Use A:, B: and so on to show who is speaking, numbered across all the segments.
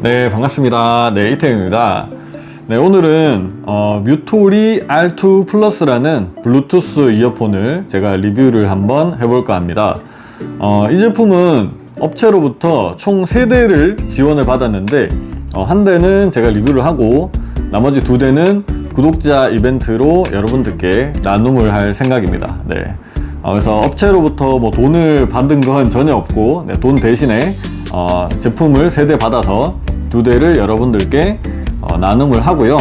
A: 네, 반갑습니다. 네, 이태영입니다. 네, 오늘은 어, 뮤토리 R2 플러스라는 블루투스 이어폰을 제가 리뷰를 한번 해볼까 합니다. 어, 이 제품은 업체로부터 총 3대를 지원을 받았는데 어, 한 대는 제가 리뷰를 하고 나머지 두 대는 구독자 이벤트로 여러분들께 나눔을 할 생각입니다. 네. 어, 그래서 업체로부터 뭐 돈을 받은 건 전혀 없고 네, 돈 대신에 어, 제품을 세대 받아서 두 대를 여러분들께 어, 나눔을 하고요.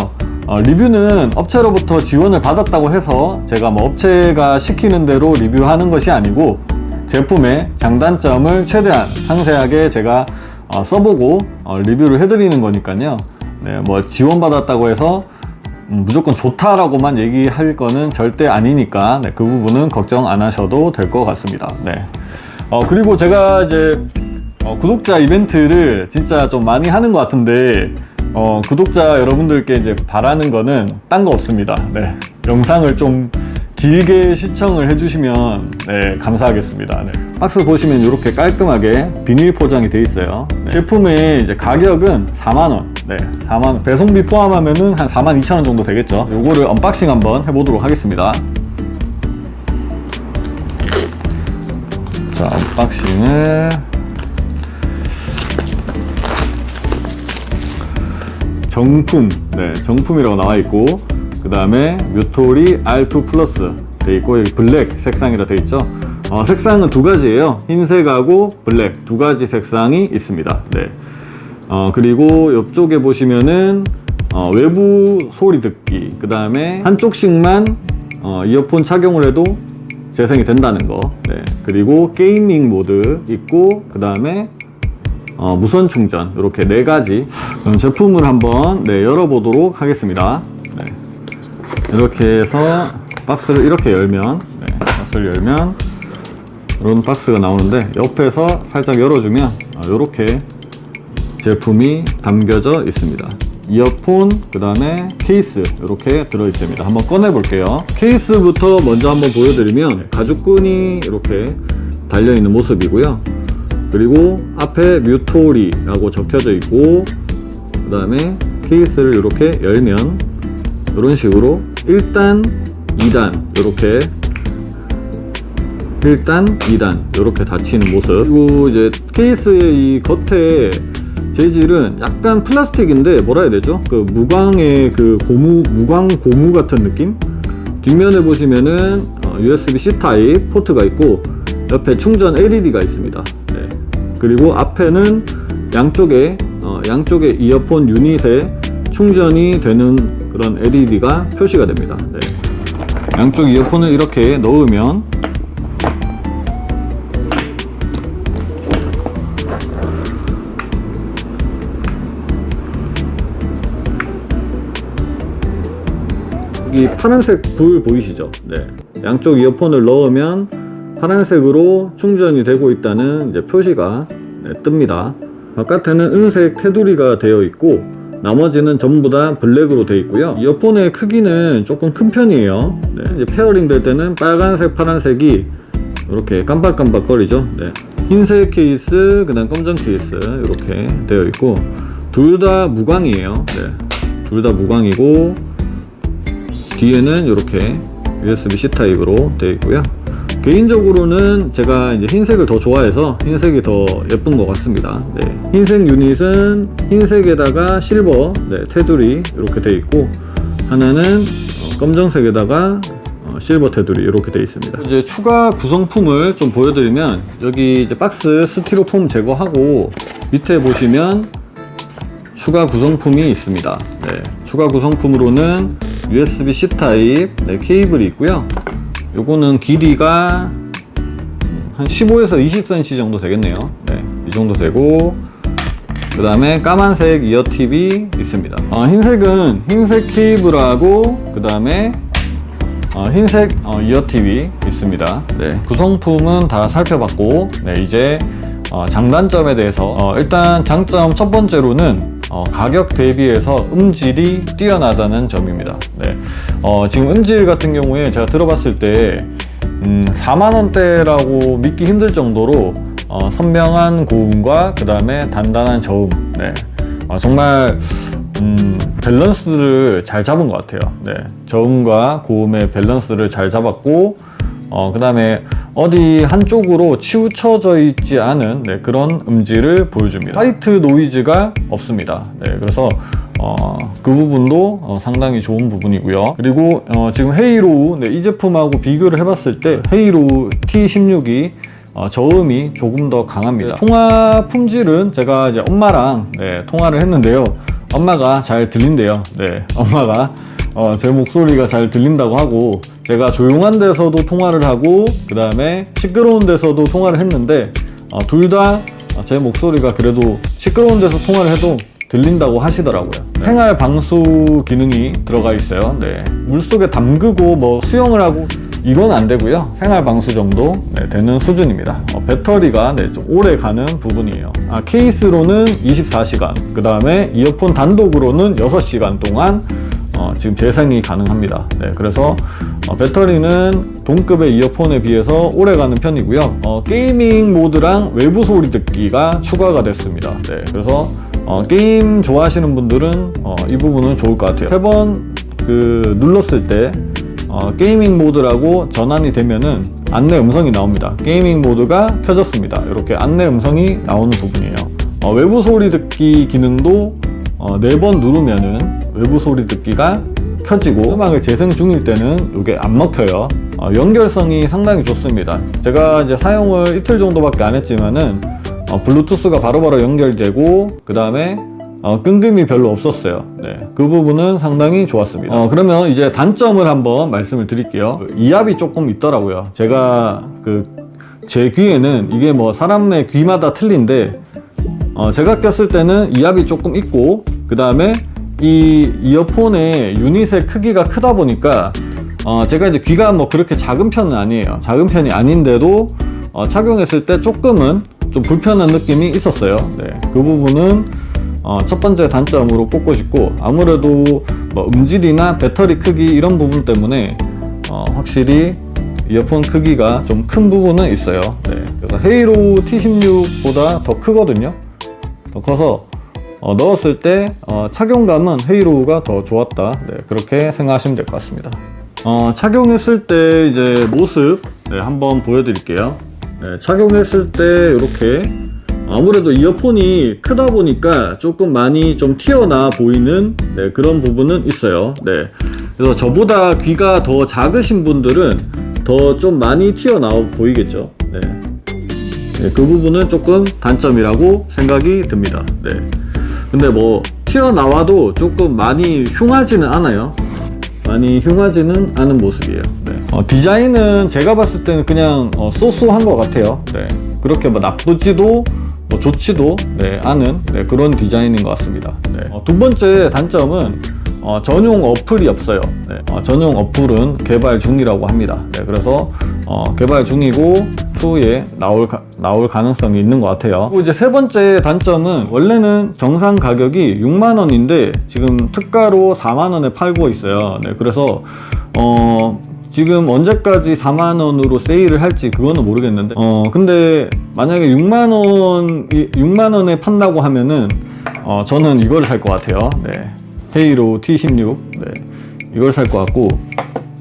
A: 어, 리뷰는 업체로부터 지원을 받았다고 해서 제가 뭐 업체가 시키는 대로 리뷰하는 것이 아니고 제품의 장단점을 최대한 상세하게 제가 어, 써보고 어, 리뷰를 해드리는 거니까요. 네, 뭐 지원받았다고 해서 음, 무조건 좋다라고만 얘기할 거는 절대 아니니까 네, 그 부분은 걱정 안 하셔도 될 것 같습니다. 네. 어, 그리고 제가 이제 어, 구독자 이벤트를 진짜 좀 많이 하는 것 같은데 어, 구독자 여러분들께 이제 바라는 거는 딴 거 없습니다. 네. 영상을 좀 길게 시청을 해주시면 네, 감사하겠습니다. 네. 박스 보시면 이렇게 깔끔하게 비닐 포장이 돼 있어요. 네. 제품의 이제 가격은 4만원. 네, 4만 배송비 포함하면은 한 4만 2천 원 정도 되겠죠. 요거를 언박싱 한번 해보도록 하겠습니다. 자, 언박싱을 정품, 네, 정품이라고 나와 있고, 그 다음에 뮤토리 R2 플러스 돼 있고, 여기 블랙 색상이라 돼 있죠. 어, 색상은 두 가지예요. 흰색하고 블랙 두 가지 색상이 있습니다. 네. 어, 그리고 옆쪽에 보시면은 어, 외부 소리 듣기, 그 다음에 한쪽씩만 어, 이어폰 착용을 해도 재생이 된다는 거. 네. 그리고 게이밍 모드 있고, 그 다음에 어, 무선 충전 이렇게 네 가지 그럼 제품을 한번 네, 열어보도록 하겠습니다. 네. 이렇게 해서 박스를 이렇게 열면 네, 박스를 열면 이런 박스가 나오는데 옆에서 살짝 열어주면 이렇게 제품이 담겨져 있습니다. 이어폰, 그 다음에 케이스 이렇게 들어 있습니다. 한번 꺼내 볼게요. 케이스부터 먼저 한번 보여드리면 가죽끈이 이렇게 달려 있는 모습이고요. 그리고 앞에 뮤토리라고 적혀져 있고 그 다음에 케이스를 이렇게 열면 이런 식으로 1단, 2단 이렇게 1단, 2단 이렇게 닫히는 모습 그리고 이제 케이스의 이 겉에 재질은 약간 플라스틱인데 뭐라 해야 되죠? 그 무광의 그 고무 무광 고무 같은 느낌? 뒷면에 보시면은 어, USB-C 타입 포트가 있고 옆에 충전 LED가 있습니다. 네. 그리고 앞에는 양쪽에 어, 양쪽에 이어폰 유닛에 충전이 되는 그런 LED가 표시가 됩니다. 네. 양쪽 이어폰을 이렇게 넣으면 이 파란색 불 보이시죠? 네. 양쪽 이어폰을 넣으면 파란색으로 충전이 되고 있다는 표시가 네, 뜹니다. 바깥에는 은색 테두리가 되어 있고 나머지는 전부 다 블랙으로 되어 있고요. 이어폰의 크기는 조금 큰 편이에요. 네, 페어링 될 때는 빨간색, 파란색이 이렇게 깜빡깜빡 거리죠. 네. 흰색 케이스, 그 다음 검정 케이스 이렇게 되어 있고 둘 다 무광이에요. 네. 둘 다 무광이고 뒤에는 이렇게 USB-C 타입으로 되어 있고요. 개인적으로는 제가 이제 흰색을 더 좋아해서 흰색이 더 예쁜 것 같습니다. 네. 흰색 유닛은 흰색에다가 실버 네, 테두리 이렇게 되어 있고 하나는 어, 검정색에다가 어, 실버 테두리 이렇게 되어 있습니다. 이제 추가 구성품을 좀 보여드리면 여기 이제 박스 스티로폼 제거하고 밑에 보시면 추가 구성품이 있습니다. 네, 추가 구성품으로는 USB-C 타입 네, 케이블이 있고요. 요거는 길이가 한 15에서 20cm 정도 되겠네요. 네, 이 정도 되고 그 다음에 까만색 이어 팁이 있습니다. 어, 흰색은 흰색 케이블하고 그 다음에 어, 흰색 어, 이어 팁이 있습니다. 네, 구성품은 다 살펴봤고 네, 이제 어, 장단점에 대해서 어, 일단 장점 첫 번째로는 어, 가격 대비해서 음질이 뛰어나다는 점입니다. 네. 어, 지금 음질 같은 경우에 제가 들어봤을 때 음, 4만 원대라고 믿기 힘들 정도로 어, 선명한 고음과 그 다음에 단단한 저음, 네. 아, 정말 음, 밸런스를 잘 잡은 것 같아요. 네, 저음과 고음의 밸런스를 잘 잡았고, 어, 그 다음에 어디 한쪽으로 치우쳐져 있지 않은 네, 그런 음질을 보여줍니다. 화이트 노이즈가 없습니다. 네, 그래서 어, 그 부분도 어, 상당히 좋은 부분이고요. 그리고 어, 지금 헤이로우 네, 이 제품하고 비교를 해봤을 때 헤이로우 T16이 어, 저음이 조금 더 강합니다. 통화 품질은 제가 이제 엄마랑 네, 통화를 했는데요. 엄마가 잘 들린대요. 네, 엄마가 어, 제 목소리가 잘 들린다고 하고 제가 조용한 데서도 통화를 하고 그 다음에 시끄러운 데서도 통화를 했는데 어, 둘다 제 목소리가 그래도 시끄러운 데서 통화를 해도 들린다고 하시더라고요. 네. 생활 방수 기능이 들어가 있어요. 네. 물속에 담그고 뭐 수영을 하고 이건 안 되고요. 생활 방수 정도 네, 되는 수준입니다. 어, 배터리가 네, 좀 오래 가는 부분이에요. 아, 케이스로는 24시간, 그 다음에 이어폰 단독으로는 6시간 동안 어, 지금 재생이 가능합니다. 네, 그래서 어, 배터리는 동급의 이어폰에 비해서 오래 가는 편이고요. 어, 게이밍 모드랑 외부 소리 듣기가 추가가 됐습니다. 네, 그래서 어, 게임 좋아하시는 분들은 어, 이 부분은 좋을 것 같아요. 세 번 그 눌렀을 때 어, 게이밍 모드라고 전환이 되면은 안내 음성이 나옵니다. 게이밍 모드가 켜졌습니다. 이렇게 안내 음성이 나오는 부분이에요. 어, 외부 소리 듣기 기능도 어, 네 번 누르면은 외부 소리 듣기가 켜지고 음악을 재생 중일 때는 이게 안 먹혀요. 어, 연결성이 상당히 좋습니다. 제가 이제 사용을 이틀 정도밖에 안 했지만은 어, 블루투스가 바로바로 연결되고 그 다음에 어, 끈금이 별로 없었어요. 네, 그 부분은 상당히 좋았습니다. 어, 그러면 이제 단점을 한번 말씀을 드릴게요. 이압이 조금 있더라고요. 제가 그 제 귀에는 이게 뭐 사람의 귀마다 틀린데 어, 제가 꼈을 때는 이압이 조금 있고 그 다음에 이 이어폰의 유닛의 크기가 크다 보니까 어, 제가 이제 귀가 뭐 그렇게 작은 편은 아니에요. 작은 편이 아닌데도 어, 착용했을 때 조금은 좀 불편한 느낌이 있었어요. 네, 그 부분은 어, 첫 번째 단점으로 꼽고 싶고 아무래도 뭐 음질이나 배터리 크기 이런 부분 때문에 어, 확실히 이어폰 크기가 좀 큰 부분은 있어요. 네, 그래서 헤이로 T16보다 더 크거든요. 더 커서 어, 넣었을 때 어, 착용감은 헤이로우가 더 좋았다. 네, 그렇게 생각하시면 될 것 같습니다. 어, 착용했을 때 이제 모습 네, 한번 보여드릴게요. 네, 착용했을 때 이렇게 아무래도 이어폰이 크다 보니까 조금 많이 좀 튀어나와 보이는 네, 그런 부분은 있어요. 네. 그래서 저보다 귀가 더 작으신 분들은 더 좀 많이 튀어나와 보이겠죠. 네. 네, 그 부분은 조금 단점이라고 생각이 듭니다. 네. 근데 뭐 튀어나와도 조금 많이 흉하지는 않아요. 많이 흉하지는 않은 모습이에요. 네. 어, 디자인은 제가 봤을 때는 그냥 어, 쏘쏘한 것 같아요. 네. 그렇게 뭐 나쁘지도 뭐 좋지도 네, 않은 네, 그런 디자인인 것 같습니다. 네. 어, 두 번째 단점은 어, 전용 어플이 없어요. 네, 어, 전용 어플은 개발 중이라고 합니다. 네, 그래서 어, 개발 중이고 추후에 나올 가, 나올 가능성이 있는 것 같아요. 그리고 이제 세 번째 단점은 원래는 정상 가격이 6만 원인데 지금 특가로 4만 원에 팔고 있어요. 네, 그래서 어, 지금 언제까지 4만 원으로 세일을 할지 그거는 모르겠는데 어 근데 만약에 6만 원 6만 원에 판다고 하면은 어 저는 이걸 살것 같아요. 네. 헤이로 T16 네. 이걸 살 것 같고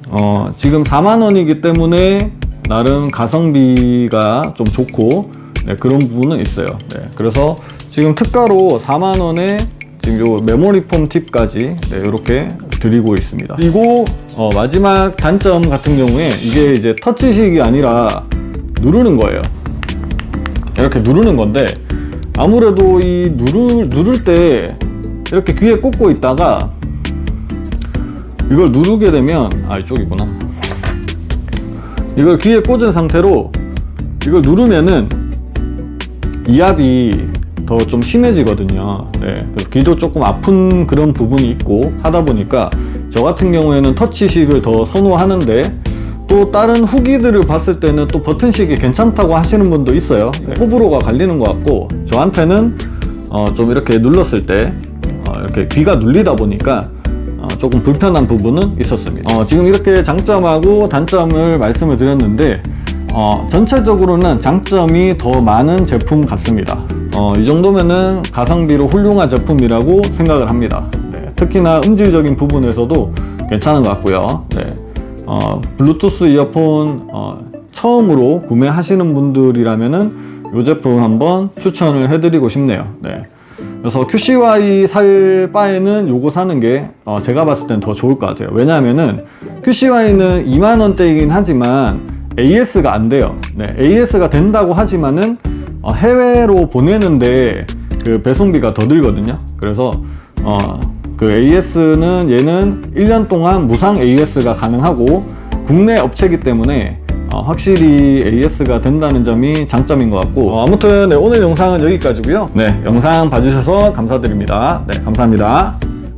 A: 어 지금 4만 원이기 때문에 나름 가성비가 좀 좋고 네, 그런 부분은 있어요. 네. 그래서 지금 특가로 4만 원에 지금 요 메모리 폼 팁까지 네, 이렇게 드리고 있습니다. 그리고 어, 마지막 단점 같은 경우에 이게 이제 터치식이 아니라 누르는 거예요. 이렇게 누르는 건데 아무래도 이 누를 누를 때 이렇게 귀에 꽂고 있다가 이걸 누르게 되면 아 이쪽이구나. 이걸 귀에 꽂은 상태로 이걸 누르면은 이압이 더 좀 심해지거든요. 네, 귀도 조금 아픈 그런 부분이 있고 하다 보니까 저 같은 경우에는 터치식을 더 선호하는데 또 다른 후기들을 봤을 때는 또 버튼식이 괜찮다고 하시는 분도 있어요. 호불호가 갈리는 것 같고 저한테는 어, 좀 이렇게 눌렀을 때 어, 이렇게 귀가 눌리다 보니까 어, 조금 불편한 부분은 있었습니다. 어, 지금 이렇게 장점하고 단점을 말씀을 드렸는데 어, 전체적으로는 장점이 더 많은 제품 같습니다. 어, 이 정도면은 가성비로 훌륭한 제품이라고 생각을 합니다. 네, 특히나 음질적인 부분에서도 괜찮은 것 같고요. 네, 어, 블루투스 이어폰 어, 처음으로 구매하시는 분들이라면은 이 제품 한번 추천을 해드리고 싶네요. 네. 그래서 QCY 살 바에는 요거 사는 게 어, 제가 봤을 땐 더 좋을 것 같아요. 왜냐하면은 QCY는 2만 원대이긴 하지만 AS가 안 돼요. 네, AS가 된다고 하지만은 어, 해외로 보내는데 그 배송비가 더 들거든요. 그래서 어, 그 AS는 얘는 1년 동안 무상 AS가 가능하고 국내 업체이기 때문에 어, 확실히 AS가 된다는 점이 장점인 것 같고 어, 아무튼 네, 오늘 영상은 여기까지고요. 네, 영상 봐주셔서 감사드립니다. 네, 감사합니다.